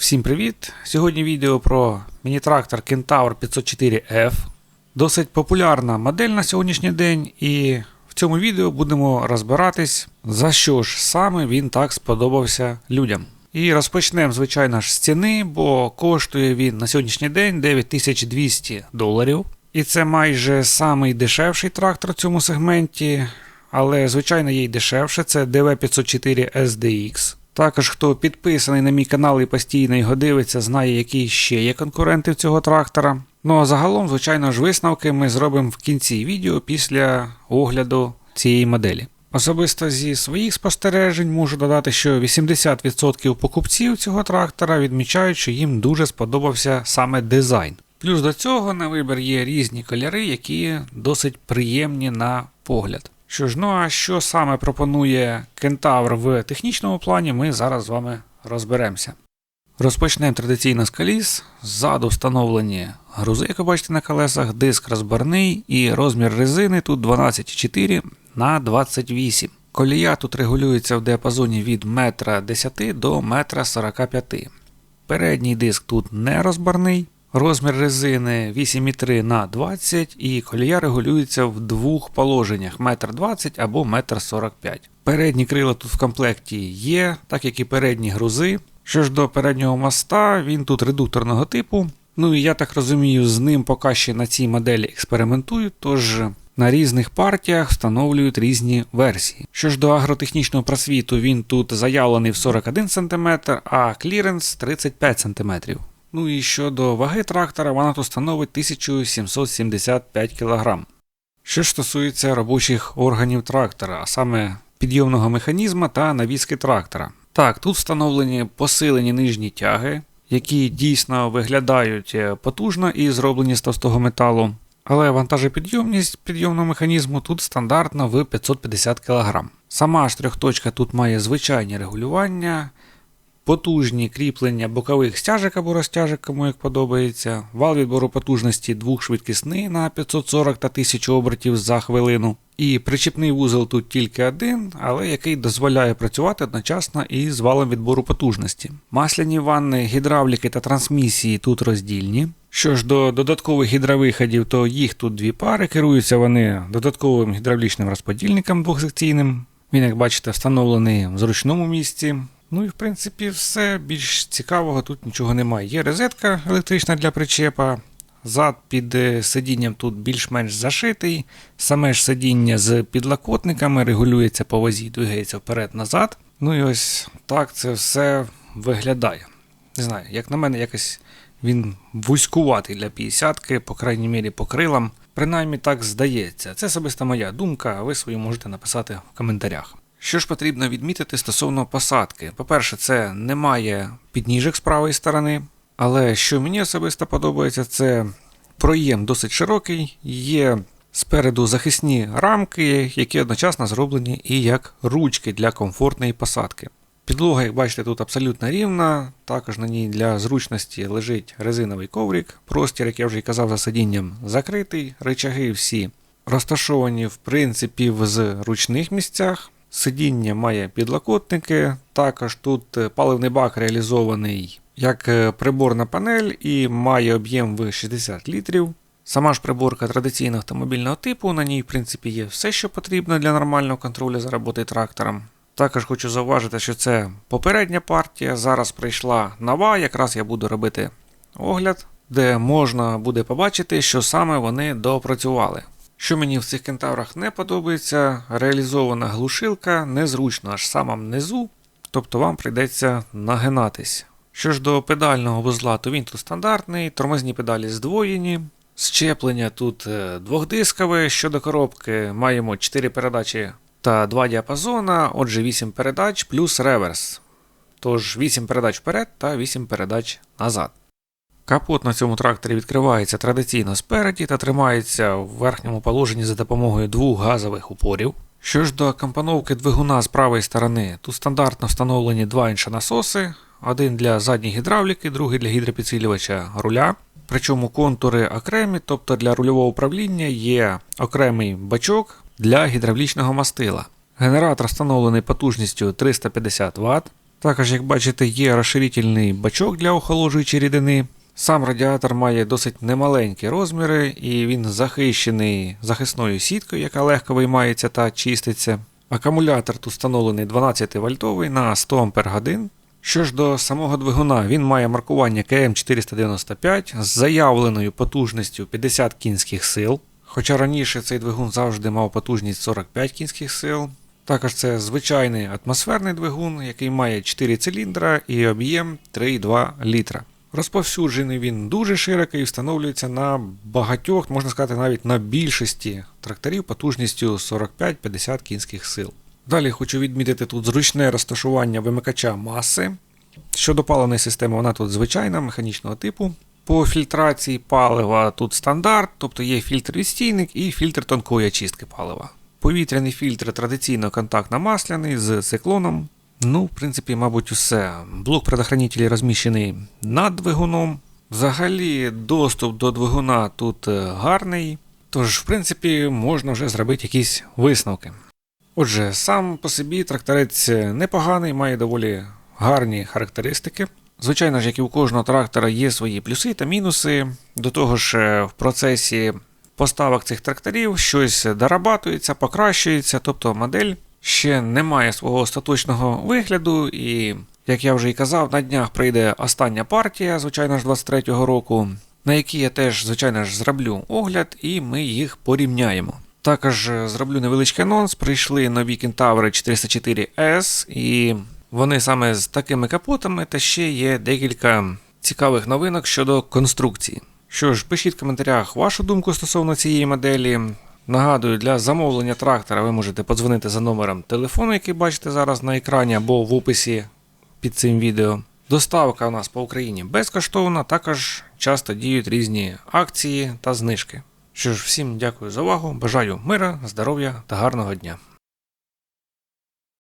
Всім привіт! Сьогодні відео про міні-трактор Kentaur 504F. Досить популярна модель на сьогоднішній день, і в цьому відео будемо розбиратись, за що ж саме він так сподобався людям. І розпочнемо, звичайно ж, з ціни, бо коштує він на сьогоднішній день 9200 доларів. І це майже самий дешевший трактор в цьому сегменті, але, звичайно, є й дешевше, це DV504 SDX. Також, хто підписаний на мій канал і постійно його дивиться, знає, які ще є конкуренти цього трактора. Ну а загалом, звичайно ж, висновки ми зробимо в кінці відео після огляду цієї моделі. Особисто зі своїх спостережень можу додати, що 80% покупців цього трактора відмічають, що їм дуже сподобався саме дизайн. Плюс до цього на вибір є різні кольори, які досить приємні на погляд. Що ж, ну а що саме пропонує Кентавр в технічному плані, ми зараз з вами розберемося. Розпочнемо традиційно з коліс. Ззаду встановлені грузи, як ви бачите на колесах, диск розборний і розмір резини тут 12,4 на 28. Колія тут регулюється в діапазоні від 1,10 м до 1,45 м. Передній диск тут не розборний. Розмір резини 8,3 на 20 і колія регулюється в двох положеннях 1,20 м або 1,45 м. Передні крила тут в комплекті є, так як і передні грузи. Що ж до переднього моста, він тут редукторного типу. Ну і я так розумію, з ним поки ще на цій моделі експериментують, тож на різних партіях встановлюють різні версії. Що ж до агротехнічного просвіту, він тут заявлений в 41 см, а кліренс 35 см. Ну і щодо ваги трактора, вона тут становить 1775 кг. Що ж стосується робочих органів трактора, а саме підйомного механізма та навіски трактора. Так, тут встановлені посилені нижні тяги, які дійсно виглядають потужно і зроблені з товстого металу. Але вантажопідйомність підйомного механізму тут стандартна в 550 кг. Сама ж трьохточка тут має звичайні регулювання, потужні кріплення бокових стяжок або розтяжок, кому як подобається, вал відбору потужності двохшвидкісний на 540 та 1000 обертів за хвилину. І причіпний вузол тут тільки один, але який дозволяє працювати одночасно із валом відбору потужності. Масляні ванни, гідравліки та трансмісії тут роздільні. Що ж до додаткових гідровиходів, то їх тут дві пари, керуються вони додатковим гідравлічним розподільником двохсекційним. Він, як бачите, встановлений в зручному місці. Ну і в принципі все більш цікавого тут нічого немає. Є розетка електрична для причепа. Зад під сидінням тут більш-менш зашитий. Саме ж сидіння з підлокотниками регулюється по вазі, двигається вперед-назад. Ну і ось так це все виглядає. Не знаю, як на мене, якось він вузькуватий для 50-ки, по крайній мірі по крилам. Принаймні так здається. Це особисто моя думка, а ви свою можете написати в коментарях. Що ж потрібно відмітити стосовно посадки? По-перше, це немає підніжок з правої сторони. Але що мені особисто подобається, це проєм досить широкий, є спереду захисні рамки, які одночасно зроблені і як ручки для комфортної посадки. Підлога, як бачите, тут абсолютно рівна, також на ній для зручності лежить резиновий коврик. Простір, як я вже і казав, за сидінням закритий, речаги всі розташовані в принципі в зручних місцях. Сидіння має підлокотники, також тут паливний бак реалізований як приборна панель і має об'єм в 60 літрів. Сама ж приборка традиційного автомобільного типу, на ній, в принципі, є все, що потрібно для нормального контролю за роботою трактором. Також хочу зауважити, що це попередня партія. Зараз прийшла нова, якраз я буду робити огляд, де можна буде побачити, що саме вони допрацювали. Що мені в цих кентаврах не подобається, реалізована глушилка незручно аж в самому низу, тобто вам прийдеться нагинатись. Що ж до педального вузла, то він тут стандартний, тормозні педалі здвоєні. Щеплення тут двохдискове. Щодо коробки, маємо 4 передачі та 2 діапазона, отже 8 передач плюс реверс. Тож 8 передач вперед та 8 передач назад. Капот на цьому тракторі відкривається традиційно спереді та тримається в верхньому положенні за допомогою двох газових упорів. Що ж до компоновки двигуна з правої сторони, тут стандартно встановлені два іншонасоси, один для задньої гідравліки, другий для гідропідсилювача руля. Причому контури окремі, тобто для рульового управління є окремий бачок для гідравлічного мастила. Генератор встановлений потужністю 350 Вт. Також, як бачите, є розширительний бачок для охолоджуючої рідини. Сам радіатор має досить немаленькі розміри, і він захищений захисною сіткою, яка легко виймається та чиститься. Акумулятор тут встановлений 12 вольтовий на 100 Ах. Що ж до самого двигуна, він має маркування КМ495 з заявленою потужністю 50 кінських сил. Хоча раніше цей двигун завжди мав потужність 45 кінських сил. Також це звичайний атмосферний двигун, який має 4 циліндра і об'єм 3,2 літра. Розповсюджений він дуже широкий і встановлюється на багатьох, можна сказати, навіть на більшості тракторів потужністю 45-50 кінських сил. Далі хочу відмітити тут зручне розташування вимикача маси. Щодо паливної системи, вона тут звичайна, механічного типу. По фільтрації палива тут стандарт, тобто є фільтр відстійник і фільтр тонкої очистки палива. Повітряний фільтр традиційно контактно-масляний з циклоном. Ну, в принципі, мабуть, усе. Блок предохранителей розміщений над двигуном. Взагалі, доступ до двигуна тут е, гарний. Тож, в принципі, можна вже зробити якісь висновки. Отже, сам по собі тракторець непоганий, має доволі гарні характеристики. Звичайно ж, як і у кожного трактора є свої плюси та мінуси. До того ж, е, в процесі поставок цих тракторів щось дорабатується, покращується, тобто модель ще не має свого остаточного вигляду, і, як я вже і казав, на днях прийде остання партія, звичайно ж, 23-го року, на якій я теж, звичайно ж, зроблю огляд, і ми їх порівняємо. Також е, зроблю невеличкий анонс. Прийшли нові кентаври 404S, і вони саме з такими капотами, та ще є декілька цікавих новинок щодо конструкції. Що ж, пишіть в коментарях вашу думку стосовно цієї моделі. Нагадую, для замовлення трактора ви можете подзвонити за номером телефону, який бачите зараз на екрані або в описі під цим відео. Доставка у нас по Україні безкоштовна, також часто діють різні акції та знижки. Що ж, всім дякую за увагу, бажаю мира, здоров'я та гарного дня.